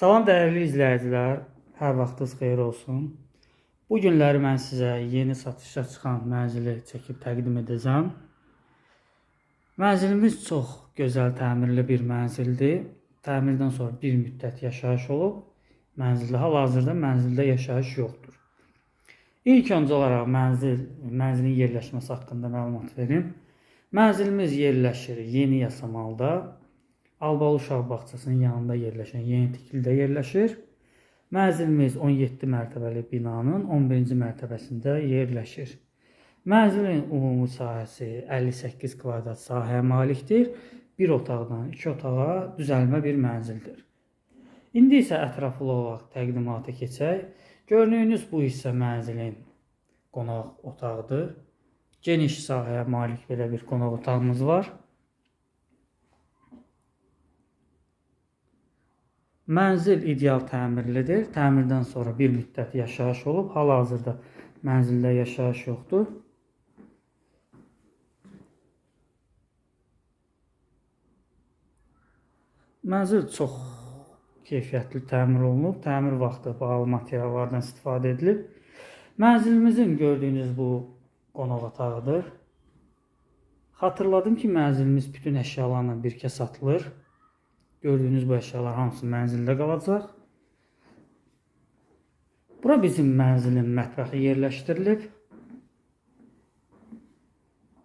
Salam dəyərli izləyicilər, hər vaxtınız xeyir olsun. Bu günləri mən sizə yeni satışa çıxan mənzili çəkib təqdim edəcəm. Mənzilimiz çox gözəl təmirli bir mənzildir. Təmirdən sonra bir müddət yaşayış olub. Mənzildə hal-hazırda mənzildə yaşayış yoxdur. İlk öncə olaraq mənzil mənzilin yerləşməsi haqqında məlumat verim. Mənzilimiz yerləşir Yeni Yasamalda. Albalı uşaq bağçasının yanında yerləşən yeni tikilidə yerləşir. Mənzilimiz 17 mərtəbəli binanın 11-ci mərtəbəsində yerləşir. Mənzilin ümumi sahəsi 58 kvadrat sahəyə malikdir. Bir otaqdan iki otağa düzəlmə bir mənzildir. İndi isə ətraflı olaraq təqdimata keçək. Gördüyünüz bu hissə mənzilin qonaq otağıdır. Geniş sahəyə malik belə bir qonaq otağımız var. Mənzil ideal təmirlidir. Təmirdən sonra bir müddət yaşayış olub. Hal-hazırda mənzildə yaşayış yoxdur. Mənzil çox keyfiyyətli təmir olunub. Təmir vaxtı bahalı materiallardan istifadə edilib. Mənzilimizin gördüyünüz bu qonaq otağıdır. Xatırladım ki, mənzilimiz bütün əşyalarla birgə satılır. Gördüyünüz bu əşyalar hamısı mənzildə qalacaq. Bura bizim mənzilin mətbəxi yerləşdirilib.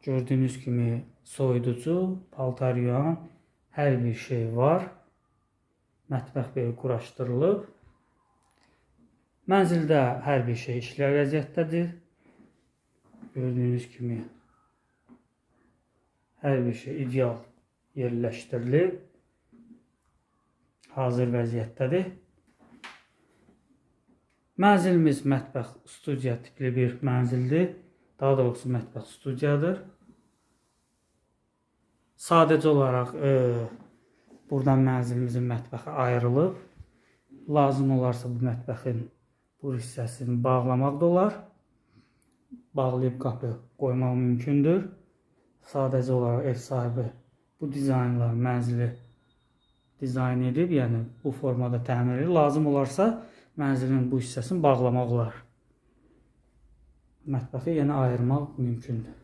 Gördüyünüz kimi soyuducu, paltar yuyan hər bir şey var. Mətbəx belə quraşdırılıb. Mənzildə hər bir şey işlər vəziyyətdədir. Gördüyünüz kimi hər bir şey ideal yerləşdirilib hazır vəziyyətdədir. Mənzilimiz mətbəx studiya tipli bir mənzildir. Daha doğrusu mətbəx studiyadır. Sadəcə olaraq e, buradan mənzilimizin mətbəxi ayrılıb. Lazım olarsa bu mətbəxin bu hissəsini bağlamaq da olar. Bağlayıb qapı qoymaq mümkündür. Sadəcə olaraq ev sahibi bu dizaynla mənzili dizayn edib, yəni bu formada təmir edir. Lazım olarsa mənzilin bu hissəsini bağlamaq olar. Mətbəxi yəni ayırmaq mümkündür.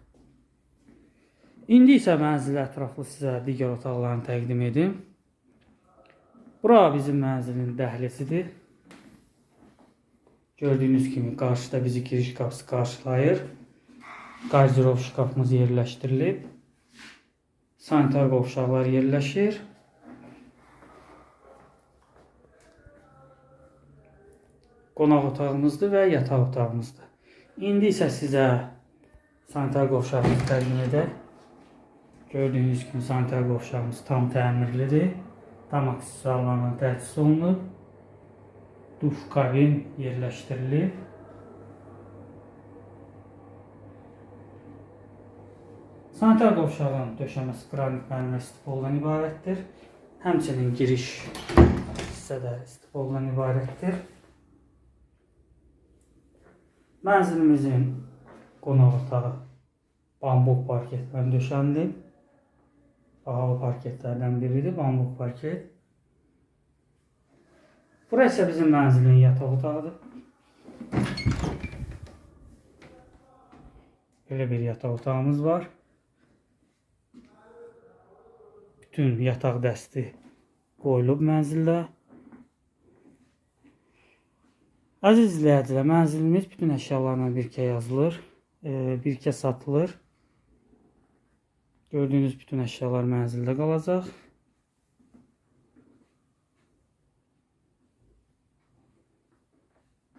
İndi isə mənzil ətraflı sizə digər otaqlarını təqdim edim. Bura bizim mənzilin dəhlizidir. Gördüyünüz kimi qarşıda bizi giriş qapısı qarşılayır. Qardirov şkafımız yerləşdirilib. Sanitar qovşaqlar yerləşir. Qonaq otağımızdır və yataq otağımızdır. İndi isə sizə sanitar qovşağımızı təqdim edək. Gördüyünüz kimi sanitar qovşağımız tam təmirlidir. Tam aksesuarlarla təchiz olunub. Duş kabin yerləşdirilib. Sanitar qovşağın döşəməsi qranit mərmər stipoldan ibarətdir. Həmçinin giriş hissədə stipoldan ibarətdir. Mənzilimizin qonaq otağı bambuk parketdən döşənilib. Bahalı parketlərdən biridir bambuk parket. Bura isə bizim mənzilin yataq otağıdır. Belə bir yataq otağımız var. Bütün yataq dəsti qoyulub mənzildə. Əziz izləyicilər, mənzilimiz bütün əşyalarla birgə yazılır, e, birgə satılır. Gördüyünüz bütün əşyalar mənzildə qalacaq.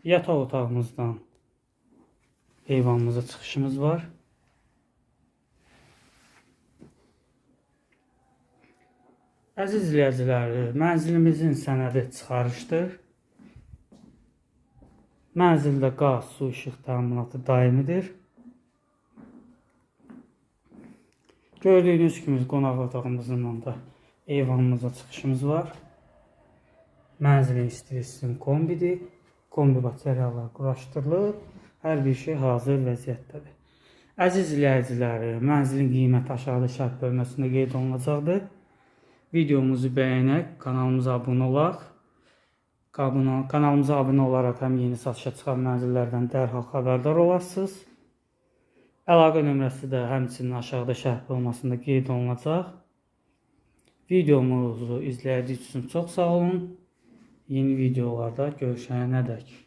Yataq otağımızdan eyvanımıza çıxışımız var. Əziz izləyicilər, mənzilimizin sənədi çıxarışdır. Mənzildə qaz, su, işıq təminatı daimidir. Gördüyünüz kimi qonaq otağımızın da eyvanımıza çıxışımız var. Mənzilin istili kombidir. Kombi materiallar quraşdırılıb. Hər bir şey hazır vəziyyətdədir. Əziz izləyicilər, mənzilin qiyməti aşağıda şərh bölməsində qeyd olunacaqdır. Videomuzu bəyənək, kanalımıza abunə olaq. Kanal- Kanalımıza abunə olaraq həm yeni satışa çıxan mənzillərdən dərhal xəbərdar olasınız. Əlaqə nömrəsi də həmçinin aşağıda şərh olmasında qeyd olunacaq. Videomuzu izlədiyiniz üçün çox sağ olun. Yeni videolarda görüşənədək.